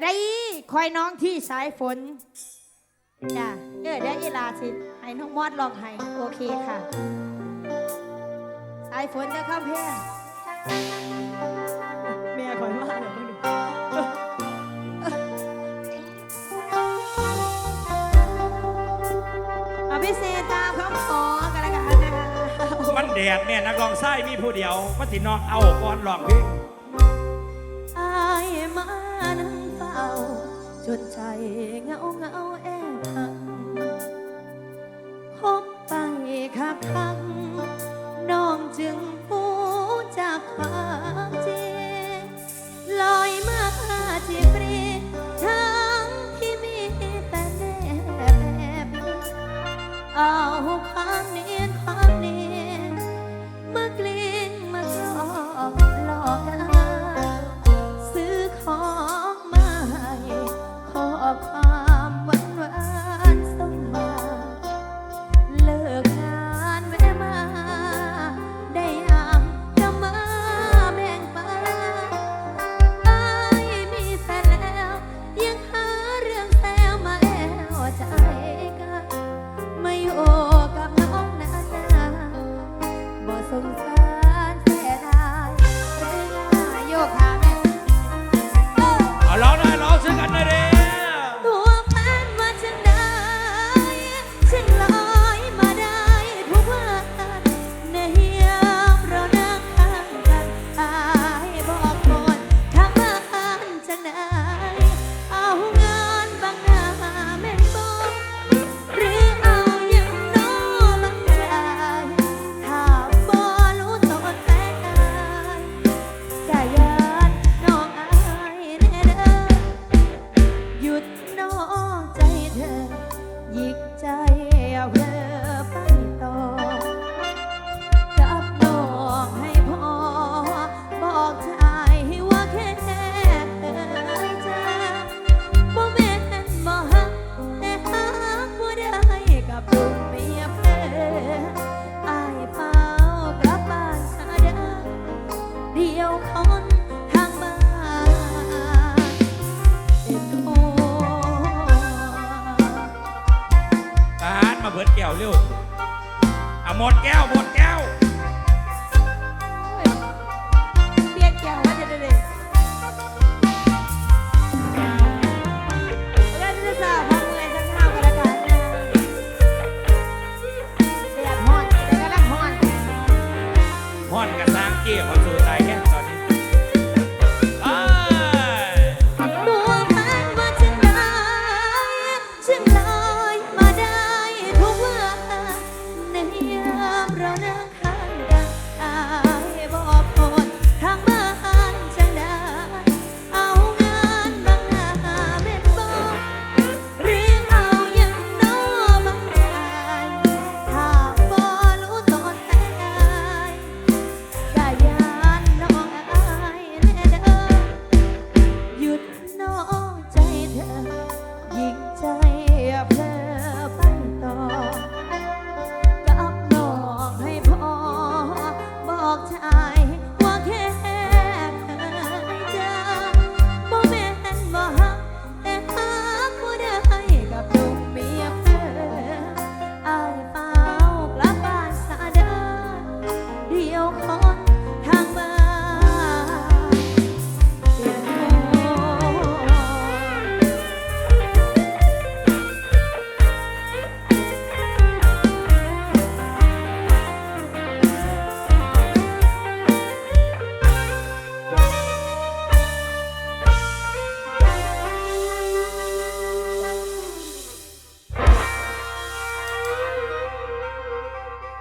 อะไรคอยน้องที่สายฝนจ้ะเออได้เวลาสิให้น้องมอดลองให้โอเคค่ะ สายฝนจะเข้าเพื่อเมียคอยว่าเลยอภิเซตาพร้อมขอกันแล้วกันนะคะมันแดดเนี่ยนักร้องไส้มีผู้เดียวมันสิน้องเอาก่อนร้องพึ่งอามาา จนใจเงาเงาแอบหังพบไปคัะคัง หมดแก้วหมด Anna.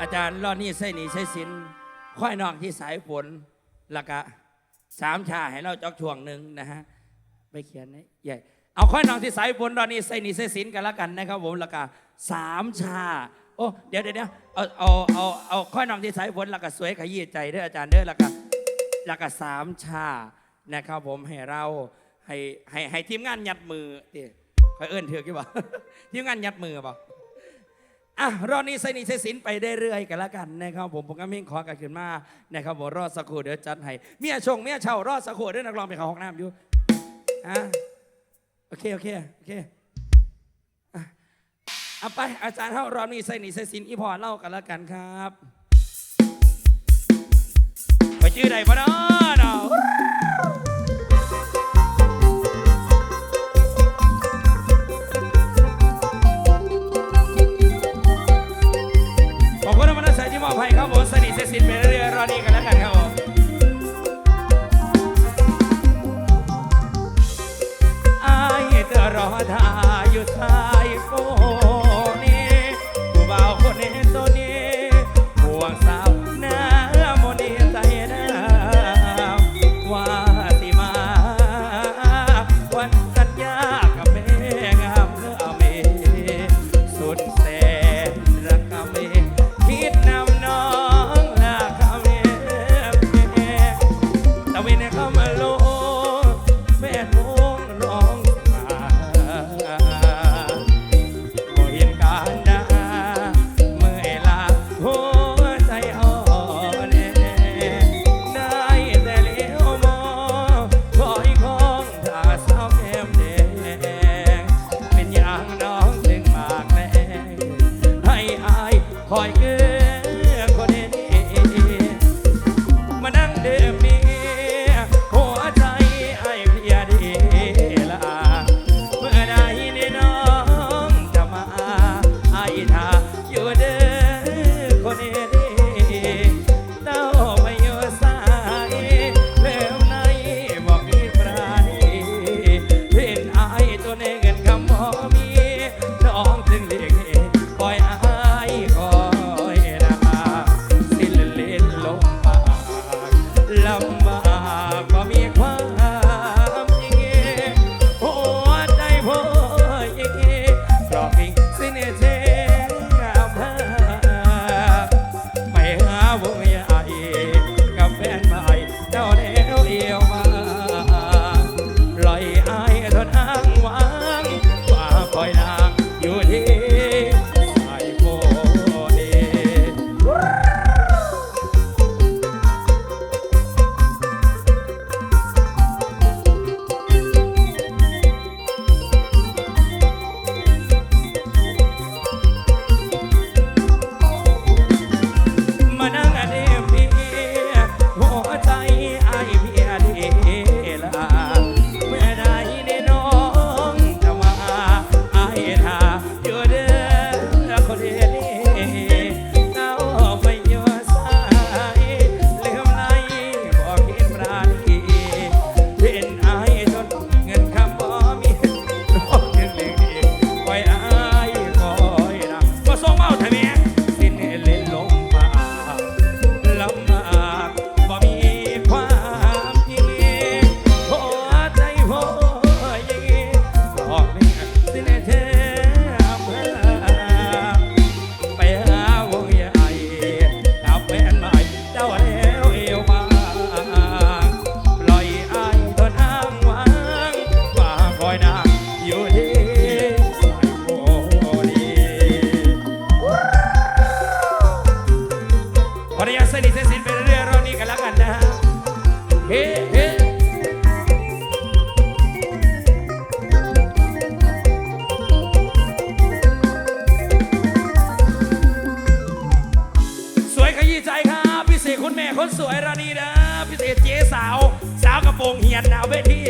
อาจารย์ล่อนี่ใส่หนีใส่สินค่อยนองที่สายฝนละกะสามชาให้เราจอกช่วงหนึ่งนะฮะไปเขียนนี่ใหญ่เอาค่อยนองที่สายฝนล่อนี่ใส่หนีใส่สินกันละกันนะครับผมละกะสามชาโอ้เดี๋ยวเดี๋ยวเอาเอาเอาเอาค่อยนองที่สายฝนละกะสวยขยี้ใจเด้ออาจารย์เด้อละกะละกะสามชานะครับผมให้เราให้ให้ให้ทีมงานยัดมือเดี๋ยวคอยเอื้อนเถือกกี่บ่ทีมงานยัดมือบ่ อะรอบนี้ใส่นีเใส่สินไปได้เรื่อยกันละกันนะครับผมผมก็มิ่งขอกันขึ้นมานะครับผมรอดสักครู่เดี๋ยวจัดให้เมียชงเมียเช่ารอดสักครู่ด้วยนักร้องไปเขาห้องน้ำอยู่อะโอเคโอเคโอเคอะเอาไปอาจารย์เฮารอบนี้ใส่นีเใส่สินอีพอเล่ากันละกันครับไปชื่อใดปะเนาะ วยรันี่นะ พิเศษเจ๊สาว สาวกระโปรงเหียนหนาวเวที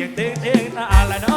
ยังเด้งเด้งน่าอะไรนะ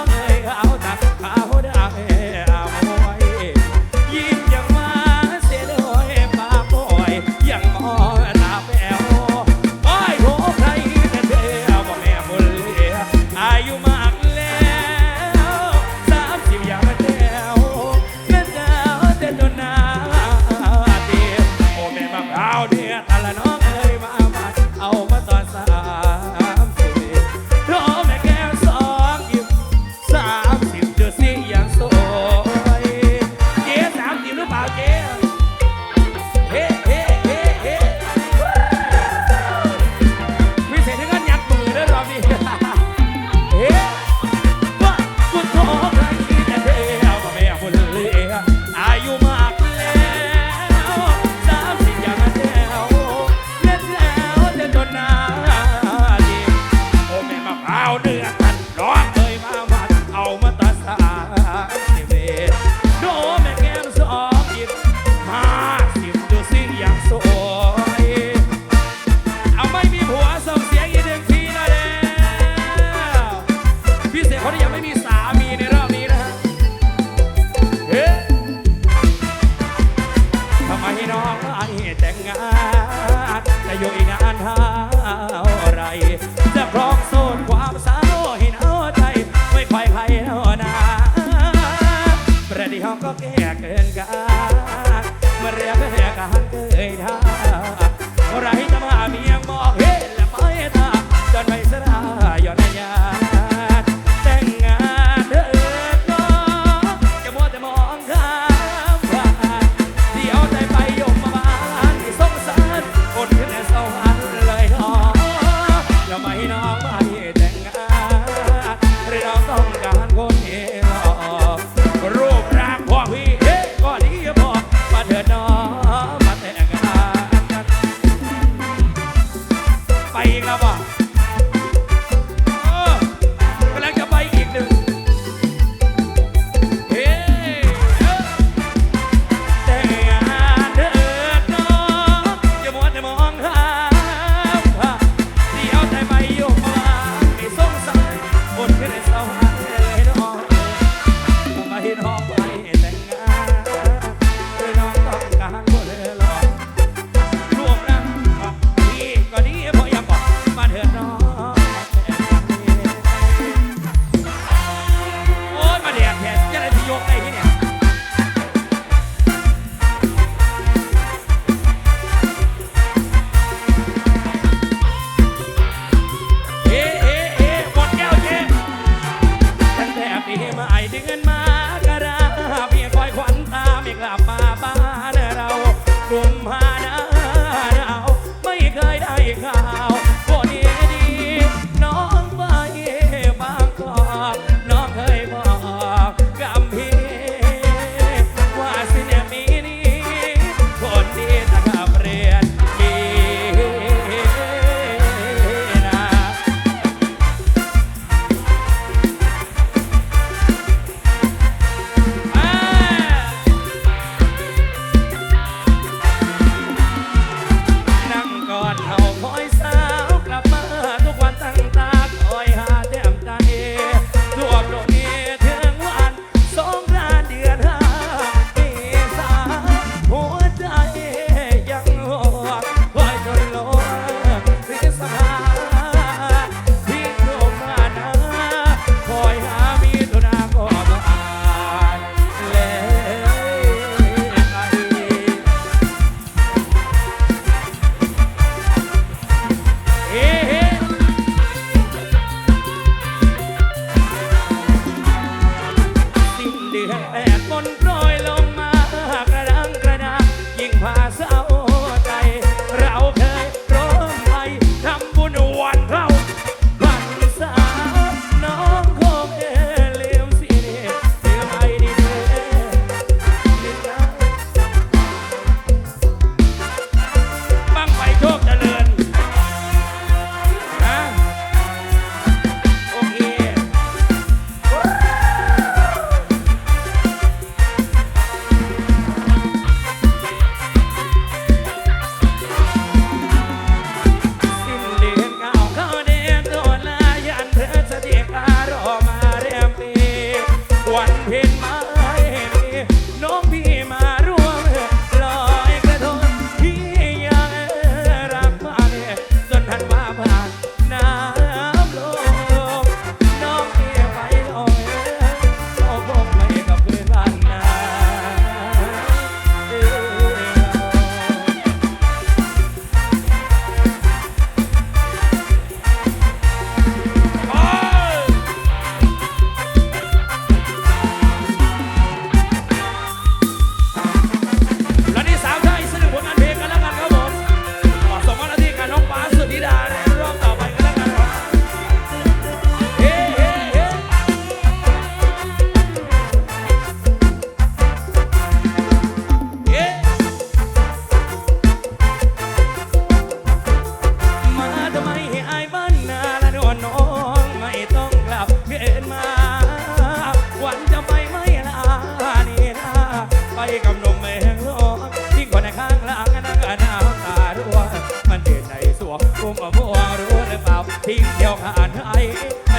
บ้านไอ